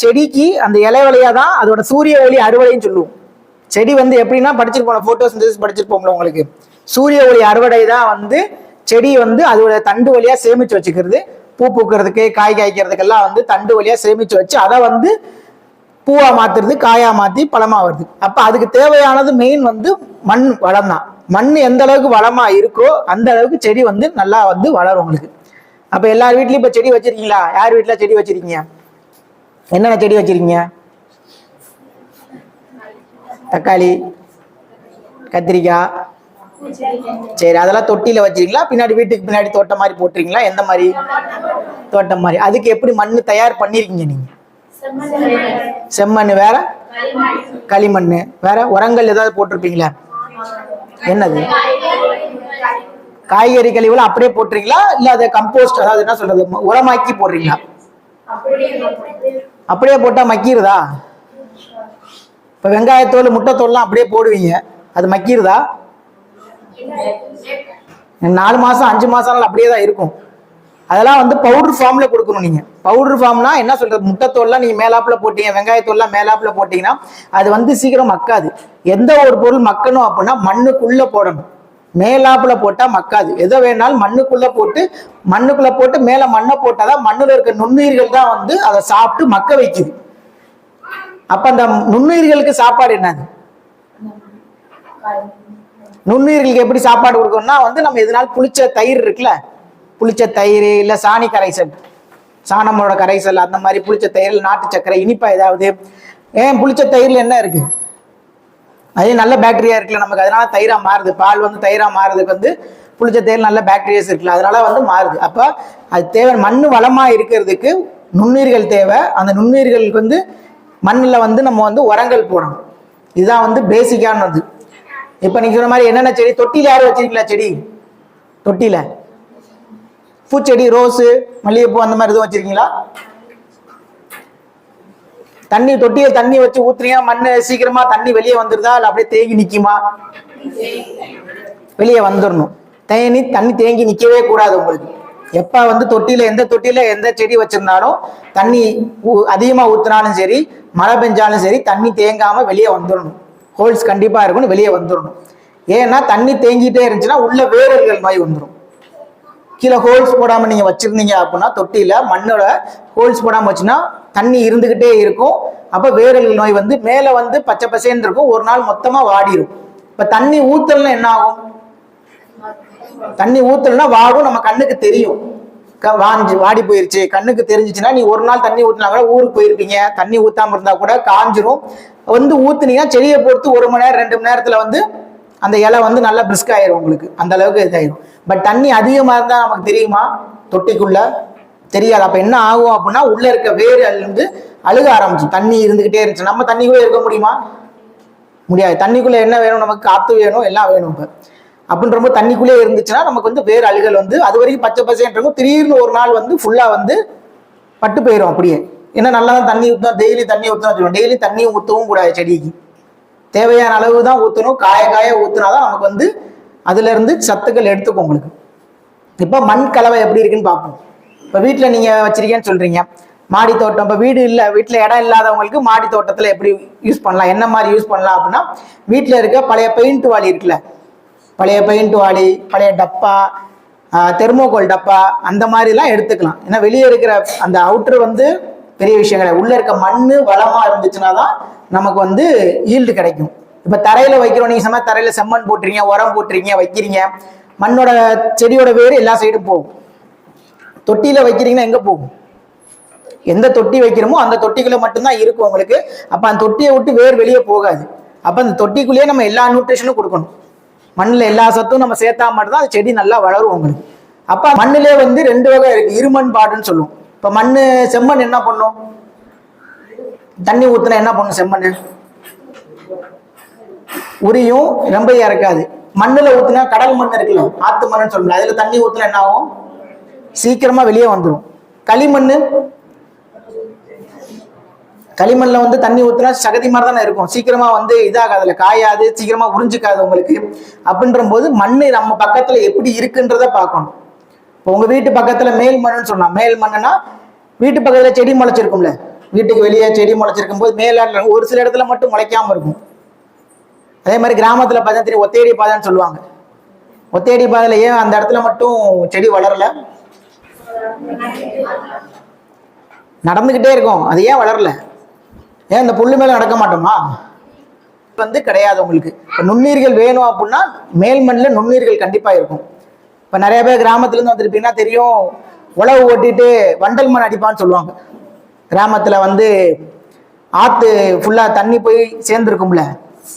செடிக்கு அந்த இலை வழியா தான் அதோட சூரிய ஒளி அறுவடைன்னு சொல்லுவோம். செடி வந்து எப்படின்னா படிச்சிருப்போம் போட்டோஸ் படிச்சிருப்போம்ல உங்களுக்கு. சூரிய ஒளி அறுவடை தான் வந்து செடி வந்து அதோட தண்டு வழியாக சேமித்து வச்சுக்கிறது. பூ பூக்கிறதுக்கு காய் காய்க்கிறதுக்கெல்லாம் வந்து தண்டு வழியாக சேமித்து வச்சு அதை வந்து பூவாக மாற்றுறது காயாக மாற்றி பழமாக வருது. அப்போ அதுக்கு தேவையானது மெயின் வந்து மண் வளம் தான். மண் எந்த அளவுக்கு வளமாக இருக்கோ அந்த அளவுக்கு செடி வந்து நல்லா வந்து வளரும் உங்களுக்கு. அப்போ எல்லார் வீட்லேயும் இப்போ செடி வச்சுருக்கீங்களா? யார் வீட்டில் செடி வச்சுருக்கீங்க? என்னென்ன செடி வச்சிருக்கீங்க? தக்காளி கத்திரிக்காய். சரி அதெல்லாம் தொட்டியில வச்சிருக்கீங்களா? பின்னாடி வீட்டுக்கு பின்னாடி தோட்டம் மாதிரி போட்டுறீங்களா எந்த மாதிரி? தோட்டம் மாதிரி. அதுக்கு எப்படி மண் தயார் பண்ணிருக்கீங்க நீங்க? செம்மண் வேற? களிமண் வேற? உரங்கள் ஏதாவது போட்டிருப்பீங்களா? என்னது? காய்கறி கழிவுலாம் அப்படியே போட்டுறீங்களா இல்ல அதை கம்போஸ்ட் அதாவது என்ன சொல்றது உரமாக்கி போடுறீங்களா? அப்படியே போட்டால் மக்கிருதா? இப்போ வெங்காயத்தோல் முட்டைத்தோல்லாம் அப்படியே போடுவீங்க. அது மக்கிருதா? நாலு மாதம் அஞ்சு மாசம் அப்படியே தான் இருக்கும். அதெல்லாம் வந்து பவுடர் ஃபார்மில் கொடுக்கணும் நீங்கள் பவுடர் ஃபார்ம்னா என்ன சொல்கிறது முட்டைத்தோல்லாம் நீங்கள் மேலாப்பில் போட்டீங்க வெங்காயத்தோல்லாம் மேலாப்பில் போட்டிங்கன்னா அது வந்து சீக்கிரம் மக்காது. எந்த ஒரு பொருள் மக்கணும் அப்படின்னா மண்ணுக்குள்ளே போடணும். மேலாப்புல போட்டா மக்காது. எதை வேணாலும் மண்ணுக்குள்ள போட்டு மண்ணுக்குள்ள போட்டு மேல மண்ணை போட்டாதான் மண்ணுல இருக்க நுண்ணுயிர்கள் தான் வந்து அதை சாப்பிட்டு மக்க வைக்குது. அப்ப அந்த நுண்ணுயிர்களுக்கு சாப்பாடு என்னது? நுண்ணுயிர்களுக்கு எப்படி சாப்பாடு கொடுக்கணும்னா வந்து நம்ம எதனால புளிச்ச தயிர் இருக்குல்ல? புளிச்ச தயிர் இல்ல சாணி கரைசல். சாணமோட கரைசல் அந்த மாதிரி புளிச்ச தயிர் நாட்டு சர்க்கரை இனிப்பா ஏதாவது? ஏன் புளிச்ச தயிர்ல என்ன இருக்கு? அதே நல்ல பாக்டீரியா இருக்குல்ல நமக்கு அதனால தயிரா மாறுது. பால் வந்து தயிரா மாறுறதுக்கு வந்து புளிச்ச தயிர் நல்ல பாக்டீரியாஸ் இருக்குல்ல அதனால வந்து மாறுது. அப்ப அது தேவை மண் வளமா இருக்கிறதுக்கு நுண்ணுயிர்கள் தேவை. அந்த நுண்ணுயிர்களுக்கு வந்து மண்ணில் வந்து நம்ம வந்து உரங்கள் போடணும். இதுதான் வந்து பேசிக்கானது இப்போ நீங்க சொன்ன மாதிரி என்னென்ன செடி? தொட்டியில் யாரும் வச்சிருக்கீங்களா செடி? தொட்டியில. பூச்செடி ரோஸு மல்லிகைப்பூ அந்த மாதிரி எதுவும் வச்சிருக்கீங்களா? தண்ணி தொட்டியை தண்ணி வச்சு ஊத்துறியா மண்ணு சீக்கிரமா தண்ணி வெளியே வந்துருதா? இல்ல அப்படியே தேங்கி நிக்குமா? வெளியே வந்துடணும் தேனி தண்ணி தேங்கி நிக்கவே கூடாது உங்களுக்கு. எப்ப வந்து தொட்டியில எந்த தொட்டியில எந்த செடி வச்சிருந்தாலும் தண்ணி ஊ- அதிகமா ஊத்துனாலும் சரி மழை பெஞ்சாலும் சரி தண்ணி தேங்காம வெளியே வந்துடணும் ஹோல்ஸ் கண்டிப்பா இருக்கும்னு வெளியே வந்துடணும் ஏன்னா தண்ணி தேங்கிட்டே இருந்துச்சுன்னா உள்ள வேர்கள் மாதிரி வந்துடும் கீழே ஹோல்ஸ் போடாமல் நீங்கள் வச்சுருந்தீங்க அப்படின்னா தொட்டியில் மண்ணோட ஹோல்ஸ் போடாமல் வச்சுன்னா தண்ணி இருந்துக்கிட்டே இருக்கும். அப்போ வேரல் நோய் வந்து மேலே வந்து பச்சை பசேன்னு இருக்கும். ஒரு நாள் மொத்தமாக வாடிரும். இப்போ தண்ணி ஊத்தல்னா என்ன ஆகும்? தண்ணி ஊத்தல்னா வாடும் நம்ம கண்ணுக்கு தெரியும். க- வாஞ்சு வாடி போயிருச்சு. கண்ணுக்கு தெரிஞ்சிச்சுன்னா நீ ஒரு நாள் தண்ணி ஊற்றினா கூட ஊருக்கு போயிருப்பீங்க. தண்ணி ஊத்தாம இருந்தால் கூட காஞ்சிரும். வந்து ஊத்துனீங்கன்னா செடியை பொறுத்து ஒரு மணி நேரம் ரெண்டு மணி நேரத்தில் வந்து அந்த இலை வந்து நல்லா பிரிஸ்க் ஆயிரும் உங்களுக்கு. அந்த அளவுக்கு இதாயிரும். பட் தண்ணி அதிகமா இருந்தா நமக்கு தெரியுமா? தொட்டிக்குள்ள தெரியாது. அப்ப என்ன ஆகும் அப்படின்னா உள்ள இருக்க வேறு வந்து அழுக ஆரம்பிச்சு தண்ணி இருந்துகிட்டே இருந்துச்சு. நம்ம தண்ணிக்குள்ளே இருக்க முடியுமா? முடியாது. தண்ணிக்குள்ள என்ன வேணும்? நமக்கு காத்து வேணும் எல்லாம் வேணும் இப்ப. அப்படின்றப்போ தண்ணிக்குள்ளே இருந்துச்சுன்னா நமக்கு வந்து வேறு அழுகல் வந்து அது வரைக்கும் பச்சை பசேன்றப்போ திடீர்னு ஒரு நாள் வந்து ஃபுல்லாக வந்து பட்டு போயிடும் அப்படியே. ஏன்னா நல்லா தான் தண்ணி ஊற்றணும் டெய்லி தண்ணி ஊற்றணும் டெய்லி தண்ணி ஊற்றவும் கூடாது செடிக்கு. தேவையான அளவு தான் ஊற்றணும் காய காய ஊற்றுனாதான் நமக்கு வந்து அதுலேருந்து சத்துக்கள் எடுத்துக்கும் உங்களுக்கு. இப்போ மண் கலவை எப்படி இருக்குன்னு பார்ப்போம். இப்போ வீட்டில் நீங்கள் வச்சுருக்கேன்னு சொல்கிறீங்க மாடி தோட்டம் இப்போ வீடு இல்லை வீட்டில் இடம் இல்லாதவங்களுக்கு மாடி தோட்டத்தில் எப்படி யூஸ் பண்ணலாம்? என்ன மாதிரி யூஸ் பண்ணலாம் அப்படின்னா வீட்டில் இருக்க பழைய பெயிண்ட் வாளி இருக்குல்ல பழைய பெயிண்ட் வாளி பழைய டப்பா தெர்மோகோல் டப்பா அந்த மாதிரிலாம் எடுத்துக்கலாம். ஏன்னா வெளியே இருக்கிற அந்த அவுட்ரு வந்து பெரிய விஷயம் கிடையாது. உள்ள இருக்க மண்ணு வளமா இருந்துச்சுன்னா தான் நமக்கு வந்து ஈல்டு கிடைக்கும். இப்ப தரையில வைக்கிறோம். நீங்க சமயம் தரையில செம்மண் போட்டுறீங்க உரம் போட்டுறீங்க வைக்கிறீங்க. மண்ணோட செடியோட வேறு எல்லா சைடும் போகும். தொட்டியில வைக்கிறீங்கன்னா எங்க போகும்? எந்த தொட்டி வைக்கிறோமோ அந்த தொட்டிக்குள்ள மட்டும்தான் இருக்கும் உங்களுக்கு. அப்ப அந்த தொட்டியை விட்டு வேர் வெளியே போகாது. அப்ப அந்த தொட்டிக்குள்ளேயே நம்ம எல்லா நியூட்ரிஷனும் கொடுக்கணும். மண்ணில் எல்லா சத்தும் நம்ம சேர்த்தா மட்டும்தான் அது செடி நல்லா வளரும் உங்களுக்கு. அப்ப மண்ணிலே வந்து ரெண்டு வகை இருக்கு. இருமண் பாடுன்னு சொல்லுவோம். இப்போ மண் செம்மண் என்ன பண்ணும்? தண்ணி ஊற்றுனா என்ன பண்ணும் செம்மண் உரியும் ரொம்ப இறக்காது. மண்ணில் ஊற்றுனா கடல் மண் இருக்குல்ல ஆத்து மண்ணுன்னு சொல்லலாம் அதில் தண்ணி ஊற்றினா என்ன ஆகும்? சீக்கிரமாக வெளியே வந்துடும் களிமண் களிமண்ல வந்து தண்ணி ஊற்றுனா சகதி மாதிரி தானே இருக்கும். சீக்கிரமா வந்து இதாகாதுல காயாது சீக்கிரமா உறிஞ்சிக்காது உங்களுக்கு. அப்படின்ற போது மண் நம்ம பக்கத்தில் எப்படி இருக்குன்றத பார்க்கணும். உங்க வீட்டு பக்கத்துல மேல் மண்ணுன்னு சொன்னா மேல் மண்ணுனா வீட்டு பக்கத்துல செடி முளைச்சிருக்கும்ல. வீட்டுக்கு வெளியே செடி முளைச்சிருக்கும் போது மேல ஒரு சில இடத்துல மட்டும் முளைக்காம இருக்கும். அதே மாதிரி கிராமத்துல பார்த்தா தெரியும் பாதைன்னு சொல்லுவாங்க. ஒத்தேடி பாதையில ஏன் அந்த இடத்துல மட்டும் செடி வளரல? நடந்துகிட்டே இருக்கும். அது ஏன் வளரல? ஏன் இந்த புல்லு மேல நடக்க மாட்டோமா? வந்து கிடையாது உங்களுக்கு. இப்போ நுண்ணீர்கள் வேணும் அப்படின்னா மேல் மண்ணில் நுண்ணீர்கள் கண்டிப்பா இருக்கும். இப்போ நிறைய பேர் கிராமத்துல இருந்து வந்திருப்பீங்கன்னா தெரியும் உழவு ஓட்டிட்டு வண்டல் மண் அடிப்பான்னு சொல்லுவாங்க. கிராமத்துல வந்து ஆத்து ஃபுல்லா தண்ணி போய் சேர்ந்துருக்கும்ல.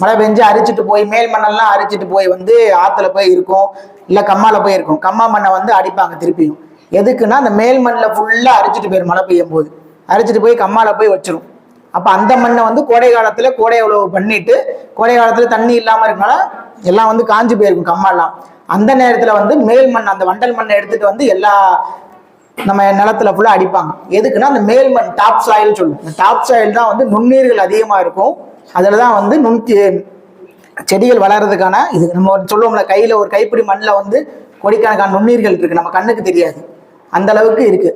மழை பெஞ்சு அரிச்சிட்டு போய் மேல் மண்ணெல்லாம் அரிச்சிட்டு போய் வந்து ஆத்துல போய் இருக்கும் இல்ல கம்மால போய் இருக்கும். கம்மா மண்ணை வந்து அடிப்பாங்க திருப்பியும். எதுக்குன்னா அந்த மேல் மண்ணில் ஃபுல்லா அரிச்சிட்டு போயிடும் மழை பெய்யும் போது அரிச்சிட்டு போய் கம்மால போய் வச்சிரும். அப்ப அந்த மண்ணை வந்து கோடை காலத்துல கோடை உழவு பண்ணிட்டு கோடை காலத்துல தண்ணி இல்லாம இருக்கனால எல்லாம் வந்து காஞ்சு போயிருக்கும் கம்மாலாம். அந்த நேரத்துல வந்து மேல் மண் அந்த வண்டல் மண்ணை எடுத்துட்டு வந்து எல்லா நம்ம நிலத்துல ஃபுல்லா அடிப்பாங்க. எதுக்குன்னா அந்த மேல் மண் டாப் சாயில் சொல்லுவோம். இந்த டாப் சாயில் தான் வந்து நுண்ணீர்கள் அதிகமா இருக்கும். அதில் தான் வந்து நுண் செடிகள் வளர்றதுக்கான இது. நம்ம சொல்லுவோம்ல கையில ஒரு கைப்பிடி மண்ணில் வந்து கொடிக்கணக்கான நுண்ணீர்கள் இருக்கு. நம்ம கண்ணுக்கு தெரியாது. அந்த அளவுக்கு இருக்கு.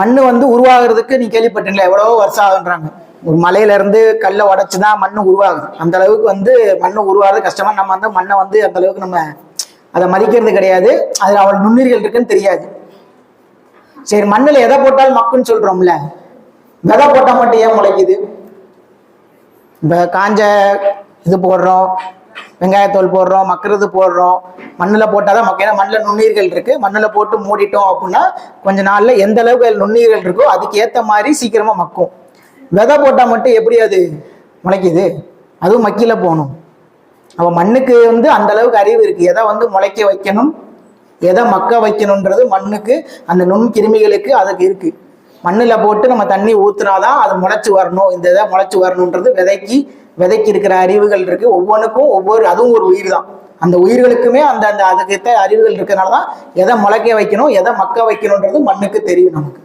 மண்ணு வந்து உருவாகிறதுக்கு நீ கேள்விப்பட்டீங்களா எவ்வளவோ வருஷம் ஆகுன்றாங்க. ஒரு மலையில இருந்து கல்லை உடைச்சு தான் மண்ணு உருவாகுது அந்த அளவுக்கு வந்து மண்ணு உருவாகிறது கஷ்டமா. நம்ம வந்து மண்ணை வந்து அந்த அளவுக்கு நம்ம அதை மதிக்கிறது கிடையாது. அதுல அவள் நுண்ணுயிர்கள் இருக்குன்னு தெரியாது. சரி மண்ணுல எதை போட்டாலும் மக்குன்னு சொல்றோம்ல. விதை போட்டா மட்டும் ஏன் முளைக்குது? இப்போ காஞ்ச இது போடுறோம் வெங்காயத்தோல் போடுறோம் மக்கிறது போடுறோம். மண்ணில் போட்டால் தான் மக்க. ஏன்னா மண்ணில் நுண்ணுயிர்கள் இருக்கு. மண்ணில் போட்டு மூடிட்டோம் அப்படின்னா கொஞ்ச நாள்ல எந்த அளவுக்கு அதுல நுண்ணீர்கள் இருக்கோ அதுக்கு ஏற்ற மாதிரி சீக்கிரமா மக்கும். விதை போட்டால் மட்டும் எப்படி அது முளைக்குது? அதுவும் மக்கில போகணும். அப்போ மண்ணுக்கு வந்து அந்த அளவுக்கு அறிவு இருக்குது எதை வந்து முளைக்க வைக்கணும்? எதை மக்க வைக்கணுன்றது மண்ணுக்கு அந்த நுண் கிருமிகளுக்கு அதுக்கு இருக்குது மண்ணில் போட்டு நம்ம தண்ணி ஊற்றுனாதான் அது முளைச்சி வரணும். இந்த இதை முளைச்சி வரணுன்றது விதைக்கு விதைக்கு இருக்கிற அறிவுகள் இருக்குது ஒவ்வொன்றுக்கும் ஒவ்வொரு அதுவும் ஒரு உயிர் தான். அந்த உயிர்களுக்குமே அந்த அந்த அதுக்கு அறிவுகள் இருக்கிறனால தான் எதை முளைக்க வைக்கணும் எதை மக்க வைக்கணுன்றது மண்ணுக்கு தெரியும் நமக்கு.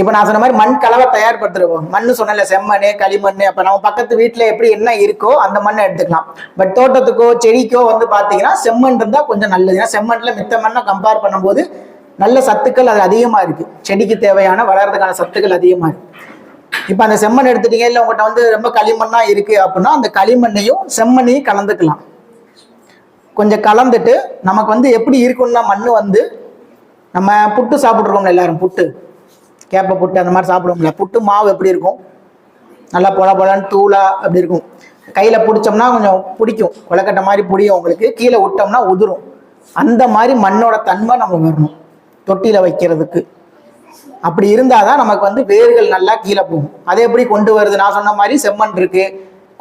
இப்போ நான் சொன்ன மாதிரி மண் கலவை தயார்படுத்துருவோம் மண்ணு சொன்னல செம்மண் களிமண் அப்போ நம்ம பக்கத்து வீட்டில் எப்படி என்ன இருக்கோ அந்த மண்ணை எடுத்துக்கலாம். பட் தோட்டத்துக்கோ செடிக்கோ வந்து பார்த்தீங்கன்னா செம்மண் இருந்தால் கொஞ்சம் நல்லது. ஏன்னா செம்மண்ல மித்த மண்ணை கம்பேர் பண்ணும்போது நல்ல சத்துக்கள் அது அதிகமாக இருக்கு. செடிக்கு தேவையான வளர்றதுக்கான சத்துக்கள் அதிகமாக இருக்கு. இப்போ அந்த செம்மண் எடுத்துட்டீங்க இல்லை உங்கள்கிட்ட வந்து ரொம்ப களிமண்ணாக இருக்கு அப்படின்னா அந்த களிமண்ணையும் செம்மண்ணையும் கலந்துக்கலாம். கொஞ்சம் கலந்துட்டு நமக்கு வந்து எப்படி இருக்கும்னா மண் வந்து நம்ம புட்டு சாப்பிட்ருக்கோம்ல எல்லாரும் புட்டு. கேப்பை புட்டு அந்த மாதிரி சாப்பிடுவோம்ல. புட்டு மாவு எப்படி இருக்கும்? நல்லா பொல பொலன்னு தூளா அப்படி இருக்கும். கையில் பிடிச்சோம்னா கொஞ்சம் பிடிக்கும். கொலக்கட்டை மாதிரி பிடிக்கும் உங்களுக்கு. கீழே விட்டோம்னா உதிரும். அந்த மாதிரி மண்ணோட தன்மை நம்ம வரணும். தொட்டியில் வைக்கிறதுக்கு. அப்படி இருந்தால் தான் நமக்கு வந்து வேர்கள் நல்லா கீழே போகும். அதே எப்படி கொண்டு வருது? நான் சொன்ன மாதிரி செம்மண் இருக்குது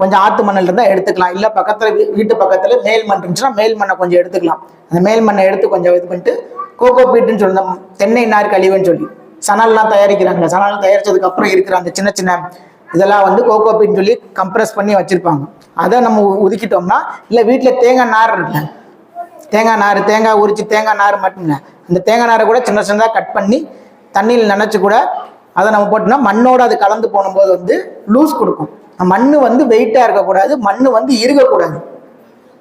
கொஞ்சம் ஆத்து மண்ணில் இருந்தால் எடுத்துக்கலாம். இல்லை பக்கத்தில் வீட்டு பக்கத்தில் மேல் மண் இருந்துச்சுன்னா மேல் மண்ணை கொஞ்சம் எடுத்துக்கலாம். அந்த மேல் மண்ணை எடுத்து கொஞ்சம் இது பண்ணிட்டு கோகோ பீட்டுன்னு சொல்லி தென்னை நார் கழிவுன்னு சொல்லி. சணல்லாம் தயாரிக்கிறாங்க. சணல் தயாரிச்சதுக்கு அப்புறம் இருக்கிற அந்த சின்ன சின்ன இதெல்லாம் வந்து கோகோபின்னு சொல்லி கம்ப்ரஸ் பண்ணி வச்சிருப்பாங்க. அதை நம்ம ஒதுக்கிட்டோம்னா இல்லை வீட்டில் தேங்காய் நார் இருக்குல்ல தேங்காய் நார் தேங்காய் உரிச்சு தேங்காய் நார் மட்டுங்க அந்த தேங்காய் நாரை கூட சின்ன சின்னதாக கட் பண்ணி தண்ணியில் நினச்சி கூட அதை நம்ம போட்டோம்னா மண்ணோட அது கலந்து போகும்போது வந்து லூஸ் கொடுக்கும். மண் வந்து வெயிட்டாக இருக்கக்கூடாது மண் வந்து இருக்கக்கூடாது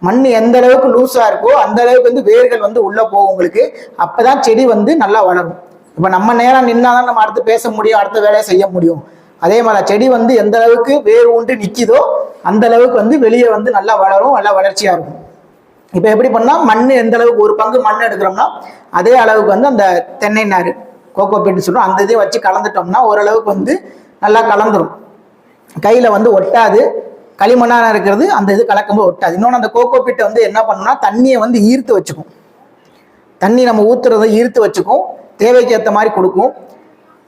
மண் எந்த அளவுக்கு லூஸாக இருக்கோ அந்த அளவுக்கு வந்து வேர்கள் வந்து உள்ளே போகும் உங்களுக்கு. அப்போ தான் செடி வந்து நல்லா வளரும். இப்போ நம்ம நேரம் நின்னாதான் நம்ம அடுத்து பேச முடியும் அடுத்த வேலையை செய்ய முடியும். அதே மாதிரி செடி வந்து எந்த அளவுக்கு வேர் உண்டு நிற்கிதோ அந்த அளவுக்கு வந்து வெளியே வந்து நல்லா வளரும் நல்லா வளர்ச்சியாக இருக்கும். இப்போ எப்படி பண்ணால் மண் எந்த அளவுக்கு ஒரு பங்கு மண் எடுக்கிறோம்னா அதே அளவுக்கு வந்து அந்த தென்னை நார் கோகோ பீட்னு சொல்றோம் அந்த இதை வச்சு கலந்துட்டோம்னா ஓரளவுக்கு வந்து நல்லா கலந்துரும். கையில் வந்து ஒட்டாது களிமண்ணாக இருக்கிறது அந்த இது கலக்கும்போது ஒட்டாது. இன்னொன்று அந்த கோகோ பீட்டை வந்து என்ன பண்ணோம்னா தண்ணியை வந்து ஈர்த்து வச்சுக்கும். தண்ணி நம்ம ஊற்றுறதை ஈர்த்து வச்சுக்கும். தேவைக்கு ஏற்ற மாதிரி கொடுக்கும்.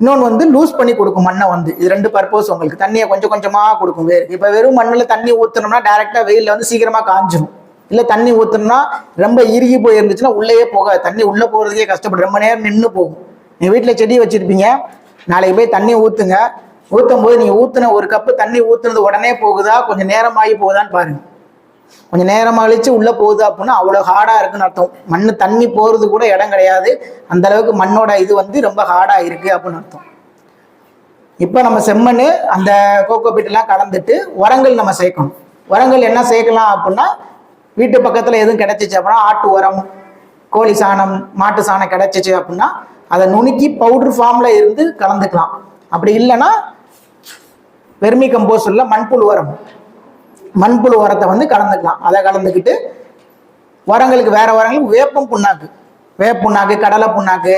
இன்னொன்று வந்து லூஸ் பண்ணி கொடுக்கும் மண்ணை வந்து. இது ரெண்டு பர்பஸ் உங்களுக்கு. தண்ணியை கொஞ்சம் கொஞ்சமாக கொடுக்கும் வேறு இப்போ வெறும் மண்ணில் தண்ணி ஊற்றணும்னா டேரெக்டாக வெயிலில் வந்து சீக்கிரமாக காஞ்சிடும் இல்லை தண்ணி ஊற்றுனோம்னா ரொம்ப இறுகி போய் இருந்துச்சுன்னா உள்ளேயே போகாது. தண்ணி உள்ளே போகிறதுக்கே கஷ்டப்படும் ரொம்ப நேரம் நின்று போகும். நீங்கள் வீட்டில் செடி வச்சுருப்பீங்க. நாளைக்கு போய் தண்ணி ஊற்றுங்க ஊற்றும் போது நீங்கள் ஊற்றின ஒரு கப்பு தண்ணி ஊற்றுனது உடனே போகுதா? கொஞ்சம் நேரமாகி போகுதான்னு பாருங்கள் கொஞ்சம் நேரம் அழிச்சு உள்ள போகுது அப்படின்னா அவ்வளோ ஹார்டா இருக்குன்னு அர்த்தம். மண் தண்ணி போறது கூட இடம் கிடையாது. அந்த அளவுக்கு மண்ணோட இது வந்து ரொம்ப ஹார்டா இருக்கு அப்படின்னு அர்த்தம். இப்போ நம்ம செம்மண் அந்த கோகோ பீட்டெல்லாம் கலந்துட்டு உரங்கள் நம்ம சேர்க்கணும். உரங்கள் என்ன சேர்க்கலாம் அப்படின்னா வீட்டு பக்கத்தில் எதுவும் கிடைச்சிச்சு அப்படின்னா ஆட்டு உரம் கோழி சாணம் மாட்டு சாணம் கிடைச்சிச்சு அப்படின்னா அதை நுணுக்கி பவுடர் ஃபார்மில் இருந்து கலந்துக்கலாம். அப்படி இல்லைன்னா வெர்மி கம்போஸ்ட் உள்ள மண்புழு உரம். மண்புழு உரத்தை வந்து கலந்துக்கலாம். அதை கலந்துக்கிட்டு உரங்களுக்கு வேற உரங்களுக்கு வேப்பம் புண்ணாக்கு. வேப்ப புண்ணாக்கு கடலை புண்ணாக்கு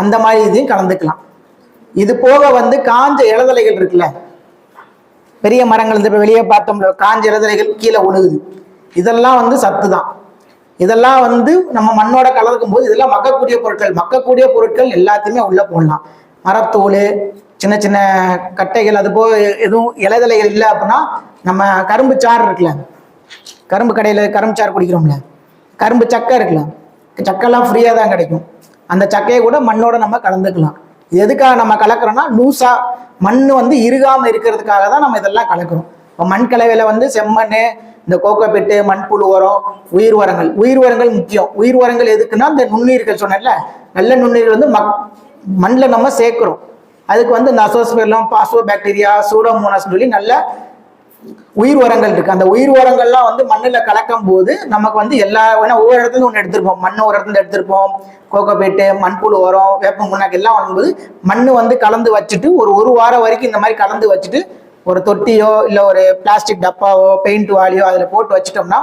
அந்த மாதிரி இதையும் கலந்துக்கலாம். இது போக வந்து காஞ்ச இளதலைகள் இருக்குல்ல? பெரிய மரங்கள் இருந்து இப்போ வெளியே பார்த்தோம்ல காஞ்ச இளதலைகள் கீழே உழுகுது. இதெல்லாம் வந்து சத்து தான் இதெல்லாம் வந்து நம்ம மண்ணோட கலக்கும் போது இதெல்லாம் மக்கக்கூடிய பொருட்கள். மக்கக்கூடிய பொருட்கள் எல்லாத்தையுமே உள்ளே போடலாம். மரத்தோல் சின்ன சின்ன கட்டைகள் அது போக எதுவும் இலைதலைகள் இல்லை அப்படின்னா நம்ம கரும்பு சாறு இருக்குல்ல கரும்பு கடையில் கரும்பு சாறு குடிக்கிறோம்ல கரும்பு சக்கை இருக்குல்ல சக்கைலாம் ஃப்ரீயாக தான் கிடைக்கும். அந்த சக்கையை கூட மண்ணோட நம்ம கலந்துக்கலாம். எதுக்காக நம்ம கலக்கிறோம்னா லூஸாக மண் வந்து இருகாமல் இருக்கிறதுக்காக தான் நம்ம இதெல்லாம் கலக்கிறோம். இப்போ மண் கலவையில் வந்து செம்மண் இந்த கோகோபிட்டு மண்புழு உரம் உயிர் உரங்கள். உயிர் உரங்கள் முக்கியம். உயிர் உரங்கள் எதுக்குன்னா இந்த நுண்ணுயிர்கள் சொன்னேன்ல நல்ல நுண்ணுயிர்கள் வந்து மக் மண்ணில் நம்ம சேர்க்குறோம். அதுக்கு வந்து இந்த அசோஸ்பெர்லம் பாஸ்போ பாக்டீரியா சூடோமோனாஸ் சொல்லி நல்ல உயிர் உரங்கள் இருக்கு. அந்த உயிர் உரங்கள்லாம் வந்து மண்ணில் கலக்கும் போது நமக்கு வந்து எல்லா ஏன்னா ஒவ்வொரு இடத்துல ஒன்று எடுத்திருப்போம். மண் ஒரு இடத்துல எடுத்திருப்போம். கோகோபேட்டு மண்புழு உரம் வேப்ப முன்னாக்கு எல்லாம் வாங்கும்போது மண் வந்து கலந்து வச்சுட்டு ஒரு ஒரு வாரம் வரைக்கும் இந்த மாதிரி கலந்து வச்சுட்டு ஒரு தொட்டியோ இல்லை ஒரு பிளாஸ்டிக் டப்பாவோ பெயிண்ட் வாலியோ அதில் போட்டு வச்சிட்டோம்னா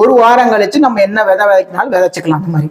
ஒரு வாரம் கழிச்சு நம்ம என்ன விதை விதைக்கினாலும் விதைச்சிக்கலாம் அந்த மாதிரி.